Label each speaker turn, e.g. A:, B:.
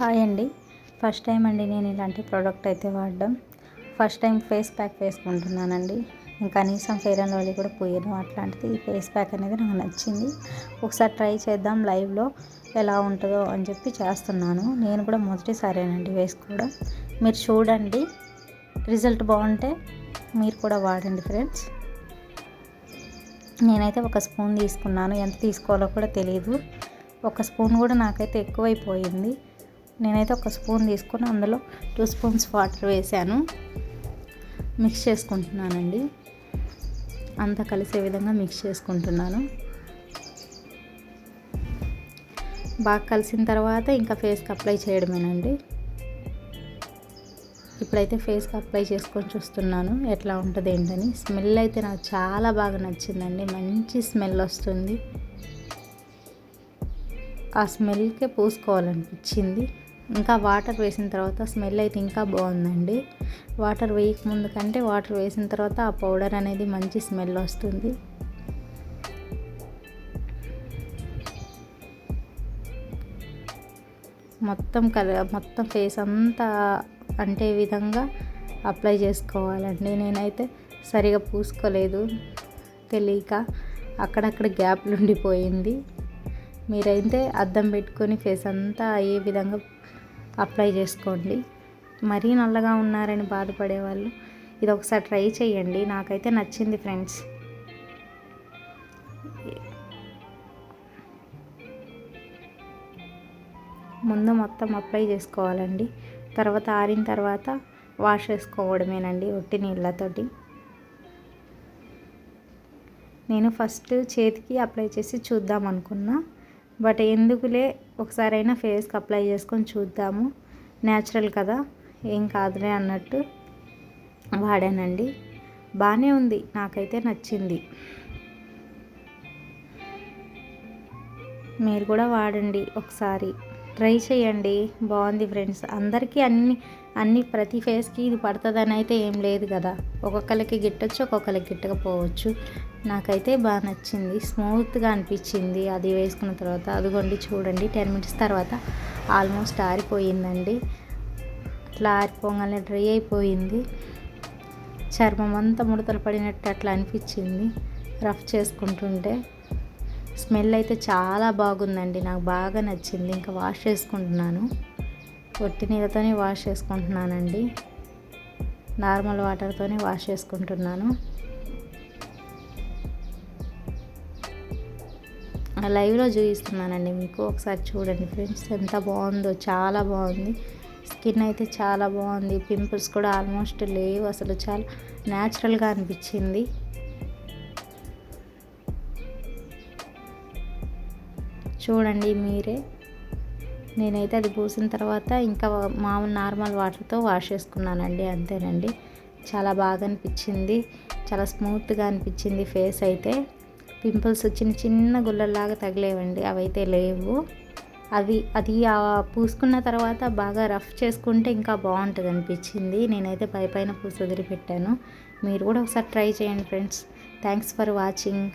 A: Hi అండి. First time అండి నేను ఇలాంటి ప్రోడక్ట్ అయితే వాడడం. ఫస్ట్ టైం ఫేస్ ప్యాక్ వేసుకుంటున్నానండి. కనీసం ఫెయిర్ అండ్ లవ్లీ కూడా పోయాను. అట్లాంటిది ఈ ఫేస్ ప్యాక్ అనేది నాకు నచ్చింది. ఒకసారి ట్రై చేద్దాం లైవ్లో ఎలా ఉంటుందో అని చెప్పి చేస్తున్నాను. నేను కూడా మొదటిసారేనండి వేసుకోవడం. మీరు చూడండి. రిజల్ట్ బాగుంటే మీరు కూడా వాడండి ఫ్రెండ్స్. నేనైతే ఒక స్పూన్ తీసుకున్నాను. ఎంత తీసుకోవాలో కూడా తెలియదు ఒక స్పూన్ కూడా నాకైతే ఎక్కువైపోయింది. నేనైతే ఒక స్పూన్ తీసుకొని అందులో టూ స్పూన్స్ వాటర్ వేసాను. మిక్స్ చేసుకుంటున్నానండి. అంతా కలిసే విధంగా మిక్స్ చేసుకుంటున్నాను. బాగా కలిసిన తర్వాత ఇంకా ఫేస్కి అప్లై చేయడమేనండి. ఇప్పుడైతే ఫేస్కి అప్లై చేసుకొని చూస్తున్నాను ఎట్లా ఉంటుంది ఏంటని. స్మెల్ అయితే నాకు చాలా బాగా నచ్చిందండి. మంచి స్మెల్ వస్తుంది. ఆ స్మెల్కే పూసుకోవాలనిపించింది. ఇంకా వాటర్ వేసిన తర్వాత స్మెల్ అయితే ఇంకా బాగుందండి. వాటర్ వేయక ముందు కంటే వాటర్ వేసిన తర్వాత ఆ పౌడర్ అనేది మంచి స్మెల్ వస్తుంది. మొత్తం కల మొత్తం ఫేస్ అంతా అంటే విధంగా అప్లై చేసుకోవాలండి. నేనైతే సరిగా పూసుకోలేదు తెలియక అక్కడక్కడ గ్యాప్లు ఉండిపోయింది. మీరైతే అద్దం పెట్టుకొని ఫేస్ అంతా ఏ విధంగా అప్లై చేసుకోండి. మరీ నల్లగా ఉన్నారని బాధపడే వాళ్ళు ఇది ఒకసారి ట్రై చేయండి. నాకైతే నచ్చింది ఫ్రెండ్స్. ముందు మొత్తం అప్లై చేసుకోవాలండి. తర్వాత ఆరిన తర్వాత వాష్ చేసుకోవడమేనండి ఒట్టి నీళ్ళతోటి. నేను ఫస్ట్ చేతికి అప్లై చేసి చూద్దాం అనుకున్నా బట్ ఎందుకులే ఒకసారైనా ఫేస్కి అప్లై చేసుకొని చూద్దాము. న్యాచురల్ కదా ఏం కాదులే అన్నట్టు వాడానండి. బాగానే ఉంది నాకైతే నచ్చింది. మీరు కూడా వాడండి ఒకసారి. ట్రై చేయండి. బాగుంది ఫ్రెండ్స్. అందరికీ అన్ని అన్ని ప్రతి ఫేస్కి ఇది పడుతుందని అయితే ఏం లేదు కదా. ఒక్కొక్కరికి గిట్టచ్చు ఒక్కొక్కరికి గిట్టకపోవచ్చు. నాకైతే బాగా నచ్చింది. స్మూత్గా అనిపించింది అది వేసుకున్న తర్వాత. అదిగోండి చూడండి. టెన్ మినిట్స్ తర్వాత ఆల్మోస్ట్ ఆరిపోయిందండి. అట్లా ఆరిపోగానే డ్రై అయిపోయింది. చర్మం అంతా ముడతలు పడినట్టు అట్లా అనిపించింది. రఫ్ చేసుకుంటుంటే. స్మెల్ అయితే చాలా బాగుందండి. నాకు బాగా నచ్చింది. ఇంకా వాష్ చేసుకుంటున్నాను. పొట్టి నీళ్ళతోనే వాష్ చేసుకుంటున్నానండి. నార్మల్ వాటర్తోనే వాష్ చేసుకుంటున్నాను. లైవ్లో చూపిస్తున్నానండి మీకు. ఒకసారి చూడండి ఫ్రెండ్స్ ఎంత బాగుందో చాలా బాగుంది. స్కిన్ అయితే చాలా బాగుంది. పింపుల్స్ కూడా ఆల్మోస్ట్ లేవు. అసలు చాలా న్యాచురల్గా అనిపించింది. చూడండి మీరే. నేనైతే అది పూసిన తర్వాత ఇంకా మామూలు నార్మల్ వాటర్తో వాష్ చేసుకున్నానండి అంతేనండి. చాలా బాగా అనిపించింది. చాలా స్మూత్గా అనిపించింది ఫేస్ అయితే. పింపుల్స్ చిన్న చిన్న గుల్లల్లాగా తగిలేవండి అవైతే లేవు. అవి అది పూసుకున్న తర్వాత బాగా రఫ్ చేసుకుంటే ఇంకా బాగుంటుంది అనిపించింది. నేనైతే పై పైన పూసి వదిలిపెట్టాను మీరు కూడా ఒకసారి ట్రై చేయండి ఫ్రెండ్స్. Thanks for watching.